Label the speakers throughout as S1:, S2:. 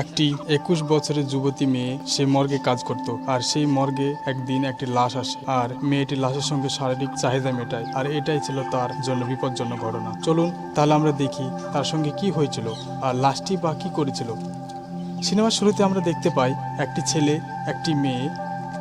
S1: একটি একুশ বছরের যুবতী মেয়ে সে মর্গে কাজ করত, আর সেই মর্গে একদিন একটি লাশ আসে, আর মেয়েটি লাশের সঙ্গে শারীরিক চাহিদা মেটায়, আর এটাই ছিল তার জন্য বিপজ্জনক ঘটনা। চলুন, তাহলে আমরা দেখি তার সঙ্গে কি হয়েছিল, আর লাশটি বা কি করেছিল। সিনেমার শুরুতে আমরা দেখতে পাই, একটি ছেলে, একটি মেয়ে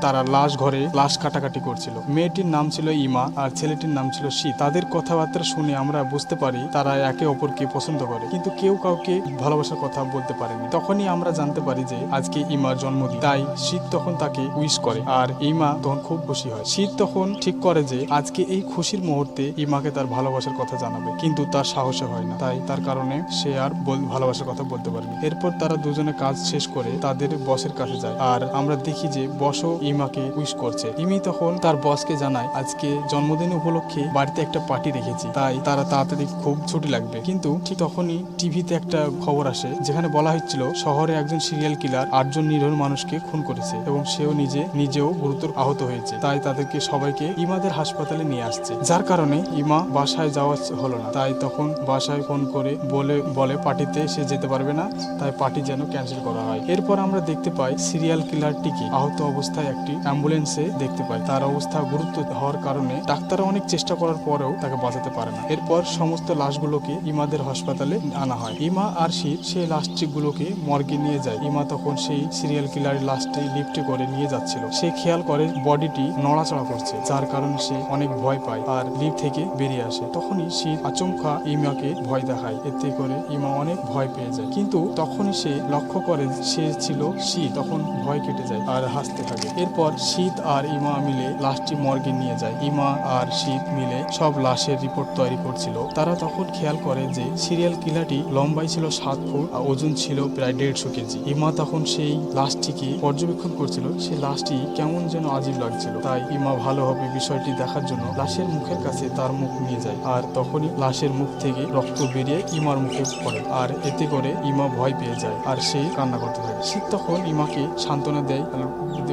S1: তারা লাশ ঘরে লাশ কাটাকাটি করছিল। মেয়েটির নাম ছিল ইমা আর ছেলেটির নাম ছিল শীত তাদের কথাবার্তা শুনে আমরা বুঝতে পারি তারা একে অপরকে পছন্দ করে। কিন্তু কেউ কাউকে ভালোবাসার কথা বলতে পারেনি। তখনই আমরা জানতে পারি যে আজকে ইমার জন্মদিন। তাই শীত তখন তাকে উইশ করে আর ইমা তখন খুব খুশি হয়। শীত তখন ঠিক করে যে আজকে এই খুশির মুহূর্তে ইমাকে তার ভালোবাসার কথা জানাবে। কিন্তু তার সাহসে হয় না। তাই তার কারণে সে আর ভালোবাসার কথা বলতে পারেনি। এরপর তারা দুজনে কাজ শেষ করে তাদের বসের কাছে যায়। আর আমরা দেখি যে বসও ইমাকে উইশ করছে। ইমি তখন তার বসকে জানায়, আজকে জন্মদিন উপলক্ষে বাড়িতে একটা পার্টি রেখেছি। তাই তারা তাড়াতাড়ি খুব ছুটি লাগবে। কিন্তু ঠিক তখনই টিভিতে একটা খবর আসে, যেখানে বলা হচ্ছিল, শহরে একজন সিরিয়াল কিলার আটজন নিরীহ মানুষকে খুন করেছে এবং সেও নিজে, নিজেও গুরুতর আহত হয়েছে। তাই তাদেরকে সবাইকে ইমাদের হাসপাতালে নিয়ে আসছে। যার কারণে ইমা বাসায় যাওয়া হলো না। তাই তখন বাসায় ফোন করে বলে বলে, পার্টিতে সে যেতে পারবে না। তাই পার্টি যেন ক্যান্সেল করা হয়। এরপর আমরা দেখতে পাই সিরিয়াল কিলারটিকে আহত অবস্থায় একটি অ্যাম্বুলেন্সে দেখতে পাই তার অবস্থা গুরুত্ব হওয়ার কারণে ডাক্তাররা অনেক চেষ্টা করার পরেও তাকে বাঁচাতে পারে না। এরপর সমস্ত লাশগুলোকে ইমাদের হাসপাতালে আনা হয়। ইমা আর শিব সেই লাশটিগুলোকে মর্গে নিয়ে যায়। ইমা তখন সেই সিরিয়াল কিলারের লাশটি লিফটে করে নিয়ে যাচ্ছিল। সে খেয়াল করে বডিটি নড়াচড়া করছে, যার কারণে সে অনেক ভয় পায় আর লিফট থেকে বেরিয়ে আসে। তখনই শীত আচমকা ইমাকে ভয় দেখায়। এতে করে ইমা অনেক ভয় পেয়ে যায়। কিন্তু তখনই সে লক্ষ্য করে সে ছিল শীত তখন ভয় কেটে যায় আর হাসতে থাকে। এরপর শীত আর ইমা মিলে লাশটি মর্গে নিয়ে যায়। ইমা আর শীত মিলে সব লাশের রিপোর্ট তৈরি করছিল। তারা তখন খেয়াল করে যে সিরিয়াল কিলাটি লম্বাই ছিল সাত ফুট আর ওজন ছিল প্রায় দেড়শো কেজি। ইমা তখন সেই লাশটিকে পর্যবেক্ষণ করছিল সেই লাশটি কেমন যেন আজীব লাগছিল। তাই ইমা ভালোভাবে বিষয়টি দেখার জন্য লাশের মুখের কাছে তার মুখ নিয়ে যায় আর তখনই লাশের মুখ থেকে রক্ত বেরিয়ে ইমার মুখে পড়ে আর এতে করে ইমা ভয় পেয়ে যায় আর সে কান্না করতে থাকে। শীত তখন ইমাকে সান্ত্বনা দেয়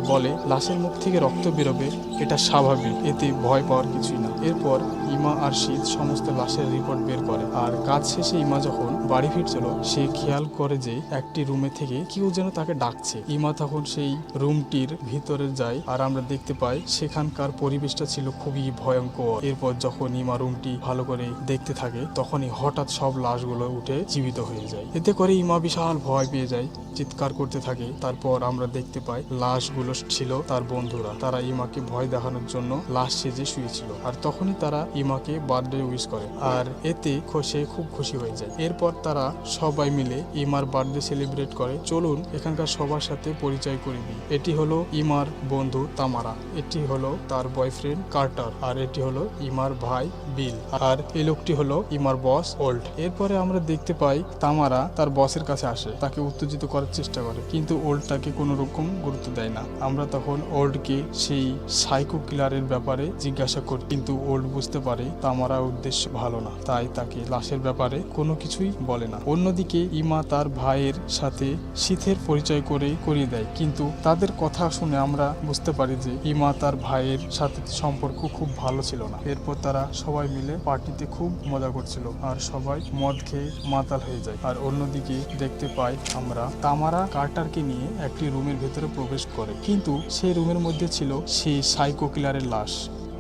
S1: বলে লাশের মুখ থেকে রক্ত বেরোবে। এটা স্বাভাবিক, এতে ভয় পাওয়ার কিছুই না। এরপর ইমা আর শীত সমস্ত লাশের রিপোর্ট বের করে। আর কাজ শেষে ইমা যখন বাড়ি ফিরছিল, সে খেয়াল করে যে একটি রুমে থেকে কেউ যেন তাকে ডাকছে। ইমা তখন সেই রুমটির ভিতরে যায় আর আমরা দেখতে পাই সেখানকার পরিবেশটা ছিল খুবই ভয়ঙ্কর। এরপর যখন ইমা রুমটি ভালো করে দেখতে থাকে, তখনই হঠাৎ সব লাশগুলো উঠে জীবিত হয়ে যায়। এতে করে ইমা বিশাল ভয় পেয়ে যায়, চিৎকার করতে থাকে। তারপর আমরা দেখতে পাই লাশগুলো ছিল তার বন্ধুরা। তারা ইমাকে ভয় দেখানোর জন্য লাশ সেজে শুয়েছিল। আর তখনই তারা ইমাকে বার্থডে উইশ করে। আর এতে খু- সে খুব খুশি হয়ে যায়। এরপর তারা সবাই মিলে ইমার বার্থডে সেলিব্রেট করে। চলুন এখানকার সবার সাথে পরিচয় করে দিই এটি হলো ইমার বন্ধু তামারা। এটি হলো তার বয়ফ্রেন্ড কার্টার। আর এটি হলো ইমার ভাই বিল। আর এই লোকটি হলো ইমার বস ওল্ড। এরপরে আমরা দেখতে পাই তামারা তার বসের কাছে আসে। তাকে উত্তেজিত করার চেষ্টা করে। কিন্তু ওল্ড তাকে কোনো রকম গুরুত্ব দেয় না। আমরা তখন ওল্ডকে সেই সাইকো কিলারের ব্যাপারে জিজ্ঞাসা করি। কিন্তু ওল্ড বুঝতে পারে তামারা উদ্দেশ্য ভালো না, তাই তাকে লাশের ব্যাপারে কোনো কিছুই বলে না। অন্যদিকে ইমা তার ভাইয়ের সাথে শীতের পরিচয় করে করিয়ে দেয়। কিন্তু তাদের কথা শুনে আমরা বুঝতে পারি যে ইমা তার ভাইয়ের সাথে সম্পর্ক খুব ভালো ছিল না। এরপর তারা সবাই মিলে পার্টিতে খুব মজা করছিল আর সবাই মদ খেয়ে মাতাল হয়ে যায়। আর অন্যদিকে দেখতে পাই আমরা তামারা কার্টারকে নিয়ে একটি রুমের ভেতরে প্রবেশ করে। কিন্তু সেই রুমের মধ্যে ছিল সেই সাইকো কিলারের লাশ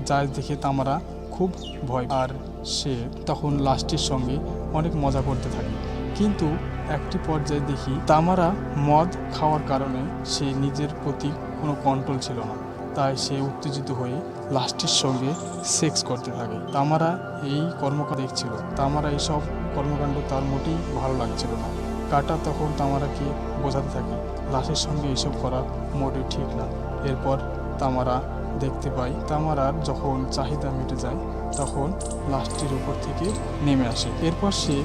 S1: যা দেখে তামারা খুব ভয় আর সে তখন লাশটির সঙ্গে অনেক মজা করতে থাকে। কিন্তু একটি পর্যায়ে দেখি তামারা মদ খাওয়ার কারণে সে নিজের প্রতি কোনো কন্ট্রোল ছিল না। তাই সে উত্তেজিত হয়ে লাশটির সঙ্গে সেক্স করতে থাকে। তামারা এই কর্মকাণ্ড দেখছিল। তামারা এইসব কর্মকাণ্ড তার মোটেই ভালো লাগছিল না। কাটা তখন তামারাকে বোঝাতে থাকে, লাশের সঙ্গে এইসব করা মোটেই ঠিক না। এরপর তামারা দেখতে পাই, তামার আর যখন চাহিদা মিটে যায়, তখন লাশটির উপর থেকে নেমে আসে। এরপর সে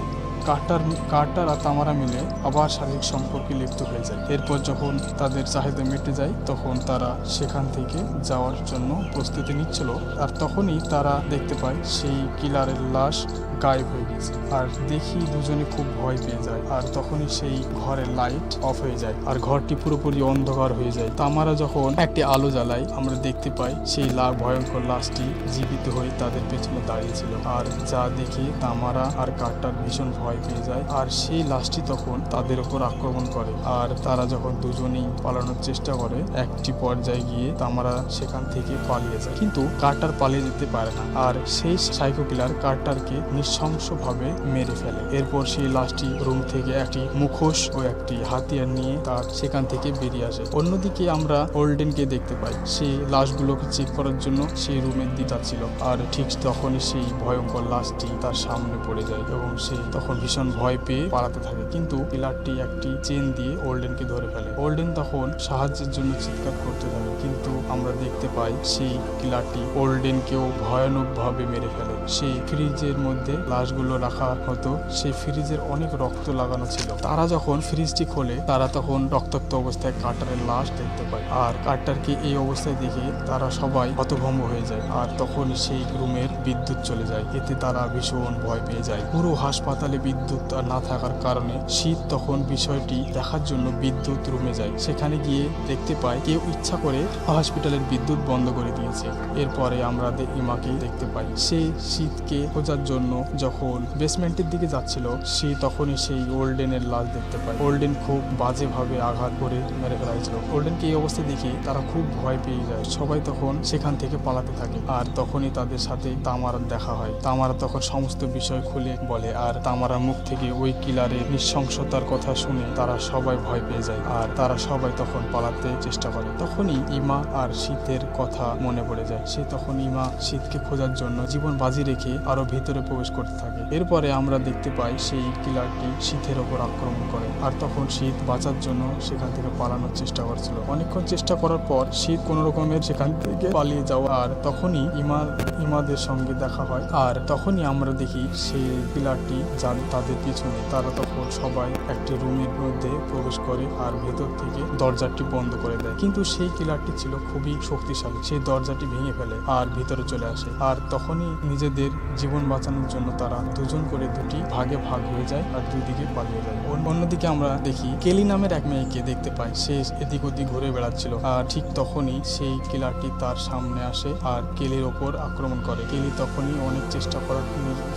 S1: কাটার কাটার আর তামারা মিলে আবার শারীরিক সম্পর্কে লিপ্ত হয়ে যায়। এরপর যখন তাদের চাহিদা মিটে যায়, তখন তারা সেখান থেকে যাওয়ার জন্য প্রস্তুতি নিচ্ছিল আর তখনই তারা দেখতে পায় সেই কিলারের লাশ গায়েব হয়ে গেছে আর দেখি দুজনে খুব ভয় পেয়ে যায় আর তখনই সেই ঘরের লাইট অফ হয়ে যায় আর ঘরটি পুরোপুরি অন্ধকার হয়ে যায়। তামারা যখন একটি আলো জ্বালায়, আমরা দেখতে পাই সেই লা, ভয়ঙ্কর লাশটি জীবিত হয়ে তাদের পেছনে দাঁড়িয়েছিল আর যা দেখে তামারা আর কাঠটার ভীষণ ভয় পেয়ে যায়। আর সেই লাশটি তখন তাদের উপর আক্রমণ করে। আর তারা যখন দুজনেই পালানোর চেষ্টা করে, একটি পর্যায়ে গিয়ে তামারা সেখান থেকে পালিয়ে যায়। কিন্তু কার্টার পালিয়ে যেতে পারে না। আর সেই সাইকো কিলার কার্টারকে নৃশংসভাবে মেরে ফেলে। এরপর সেই লাশটি রুম থেকে একটি মুখোশ ও একটি হাতিয়ার নিয়ে তার সেখান থেকে বেরিয়ে আসে। অন্যদিকে আমরা ওল্ডেনকে দেখতে পাই। সেই লাশগুলোকে চেক করার জন্য সেই রুমের দিকে যাচ্ছিল আর ঠিক তখনই সেই ভয়ঙ্কর লাশটি তার সামনে পড়ে যায় এবং সে তখন ভীষণ ভয় পেয়ে পালাতে থাকে। কিন্তু পিলারটি একটি চেন দিয়ে ওল্ডেনকে ধরে ফেলে। ওল্ডেন তখন সাহায্যের জন্য চিৎকার করতে থাকে, কিন্তু আমরা দেখতে পাই সেই কিলারটি ওল্ডেনকেও ভয়ানকভাবে মেরে ফেলে। সেই ফ্রিজের মধ্যে লাশগুলো রাখা হতো। সেই ফ্রিজের অনেক রক্ত লাগানো ছিল। তারা যখন ফ্রিজটি খোলে, তারা তখন রক্তাক্ত অবস্থায় কাটারের লাশ দেখতে পায়। আর কাটারকে এই অবস্থায় দেখে তারা সবাই হতভম্ব হয়ে যায়। আর তখন সেই রুমের বিদ্যুৎ চলে যায়। এতে তারা ভীষণ ভয় পেয়ে যায়। পুরো হাসপাতালে বিদ্যুৎ না থাকার কারণে শীত তখন বিষয়টি দেখার জন্য বিদ্যুৎ রুমে যায়। সেখানে গিয়ে দেখতে পায়, কেউ ইচ্ছা করে হসপিটালের বিদ্যুৎ বন্ধ করে দিয়েছে। এরপরে আমরা ইমাকে দেখতে পাই। সে শীতকে খোঁজার জন্য যখন বেসমেন্টের দিকে যাচ্ছিল, সে তখনই সেই ওল্ডেনের লাশ দেখতে পায়। ওল্ডেন খুব বাজেভাবে আঘাত করে মেরে ফেলা হয়েছিল ওল্ডেনকে এই অবস্থা দেখে তারা খুব ভয় পেয়ে যায়। সবাই তখন সেখান থেকে পালাতে থাকে আর তখনই তাদের সাথে তামারার দেখা হয়। তামারা তখন সমস্ত বিষয় খুলে বলে আর তামারার মুখ থেকে ওই কিলারের নৃশংসতার কথা শুনে তারা সবাই ভয় পেয়ে যায় আর তারা সবাই তখন পালাতে চেষ্টা করে। তখনই ইমা আর শীতের কথা মনে পড়ে যায়। সে তখন ইমা শীতকে খোঁজার জন্য জীবন বাজি রেখে আরও ভিতরে প্রবেশ করতে থাকে। এরপরে আমরা দেখতে পাই সেই কিলারটি শীতের ওপর আক্রমণ করে আর তখন শীত বাঁচার জন্য সেখান থেকে পালানোর চেষ্টা করছিল। অনেকক্ষণ চেষ্টা করার পর শীত কোনো রকমের সেখান থেকে পালিয়ে যাওয়া আর তখনই ইমা ইমাদের সঙ্গে দেখা হয় আর তখনই আমরা দেখি সেই পিলারটি যার তাদের পিছনে তারা তখন সবাই একটি রুমের মধ্যে প্রবেশ করে আর ভেতর থেকে দরজাটি বন্ধ করে দেয়। কিন্তু সেই কিলারটি ছিল খুবই শক্তিশালী। সেই দরজাটি ভেঙে ফেলে আর ভিতরে চলে আসে। আর তখনই নিজেদের জীবন বাঁচানোর জন্য তারা দুজন করে দুটি ভাগে ভাগ হয়ে যায় আর দুদিকে পালিয়ে যায়। অন্য- অন্যদিকে আমরা দেখি, কেলি নামের এক মেয়েকে দেখতে পাই। সে এদিক ওদিক ঘুরে বেড়াচ্ছিল আর ঠিক তখনই সেই কিলারটি তার সামনে আসে আর কেলির ওপর আক্রমণ করে। কেলি তখনই অনেক চেষ্টা করার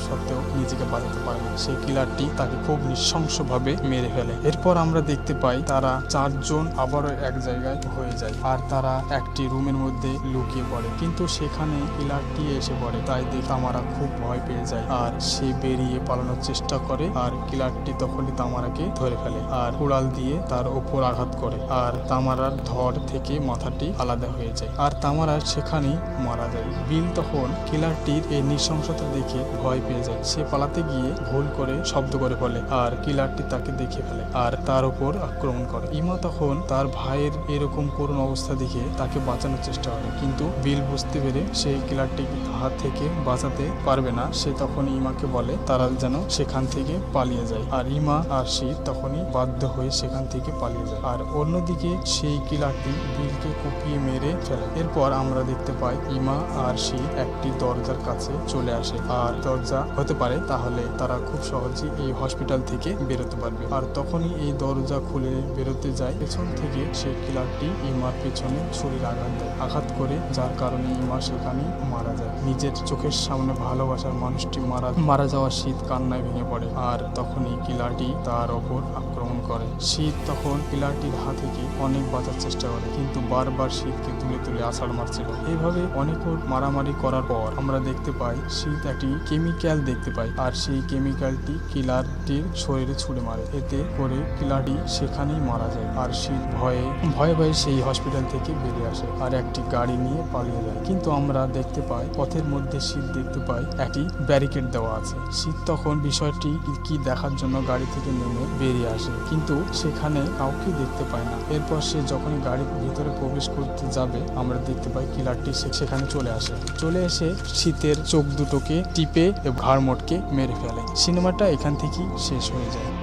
S1: সত্ত্বেও নিজেকে বাঁচাতে পারে না। সেই কিলারটি তাকে খুব নৃশংসভাবে মেরে ফেলে। এরপর আমরা দেখতে পাই তারা চারজন আবারও এক জায়গায় হয়ে যায় আর তারা একটি রুমের মধ্যে লুকিয়ে পড়ে। কিন্তু সেখানে কিলারটি এসে পড়ে। তাই দেখে তামারা খুব ভয় পেয়ে যায়। আর সে বেরিয়ে পালানোর চেষ্টা করে আর কিলারটি তখনই তামারাকে ধরে ফেলে আর কুড়াল দিয়ে তার ওপর আঘাত করে আর তামারার ধর থেকে মাথাটি আলাদা হয়ে যায় আর তামারা সেখানেই মারা যায়। বিল তখন কিলারটির এই নৃশংসতা দেখে ভয় পেয়ে যায়। সে পালাতে গিয়ে ভুল করে শব্দ করে ফেলে আর কিলারটি তাকে দেখে ফেলে আর তার উপর আক্রমণ করে। ইমা তখন তার ভাইয়ের এরকম করুণ অবস্থা দেখে তাকে বাঁচানোর চেষ্টা করে। কিন্তু বিল বুঝতে পেরে সেই কিলারটি হাত থেকে বাঁচাতে পারবে না, সে তখন ইমাকে বলে, তারা যেন সেখান থেকে পালিয়ে যায়। আর ইমা আর শীত তখনই বাধ্য হয়ে সেখান থেকে পালিয়ে যায়। আর অন্যদিকে সেই কিলারটি বিলকে কুপিয়ে মেরে ফেলে। এরপর আমরা দেখতে পাই ইমা আর শীত একটি দরজার কাছে চলে আসে। আর দরজা হতে পারে, তাহলে তারা খুব সহজে এই হসপিটাল থেকে বেরোতে পারবে। আর তখনই এই দরজা খুলে বেরোতে যায়। পেছন থেকে সেই কিলারটি ইমার পেছনে ছুরির আঘাত দেয়। আঘাত করে, যার কারণে ইমা সেখানেই মারা যায়। নিজের চোখের সামনে ভালোবাসার মানুষটি মারা মারা যাওয়া শীত কান্নায় ভেঙে পড়ে। আর তখনই কিলারটি তার ওপর আক্রমণ করে। শীত তখন কিলারটির হাত থেকে অনেক বাঁচার চেষ্টা করে, কিন্তু বারবার শীতকে তুলে তুলে আছাড় মারছিল। এইভাবে অনেক মারামারি করার পর আমরা দেখতে পাই, শীত একটি কেমিক্যাল দেখতে পাই, আর সেই কেমিক্যালটি কিলারটির শরীরে ছুড়ে মারে। এতে করে কিলারটি সেখানেই মারা যায়, আর শীত ভয়ে ভয়ে ভয়ে সেই হসপিটাল থেকে বেরিয়ে আসে, আর একটি গাড়ি নিয়ে পালিয়ে যায়। কিন্তু আমরা দেখতে পাই, পথের মধ্যে শীত দেখতে পাই একটি ব্যারিকেড দেওয়া আছে। শীত তখন বিষয়টি কি- দেখার জন্য গাড়ি থেকে নেমে বেরিয়ে আসে, কিন্তু সেখানে কাউকে দেখতে পায় না। এরপর সে যখন গাড়ির ভিতরে প্রবেশ করতে যাবে, আমরা দেখতে পাই কিলারটি সেখানে চলে আসে। চলে এসে শীতের চোখ দুটোকে টিপে ঘাড় মোটকে মেরে ফেলে। সিনেমাটা এখান থেকেই শেষ হয়ে যায়।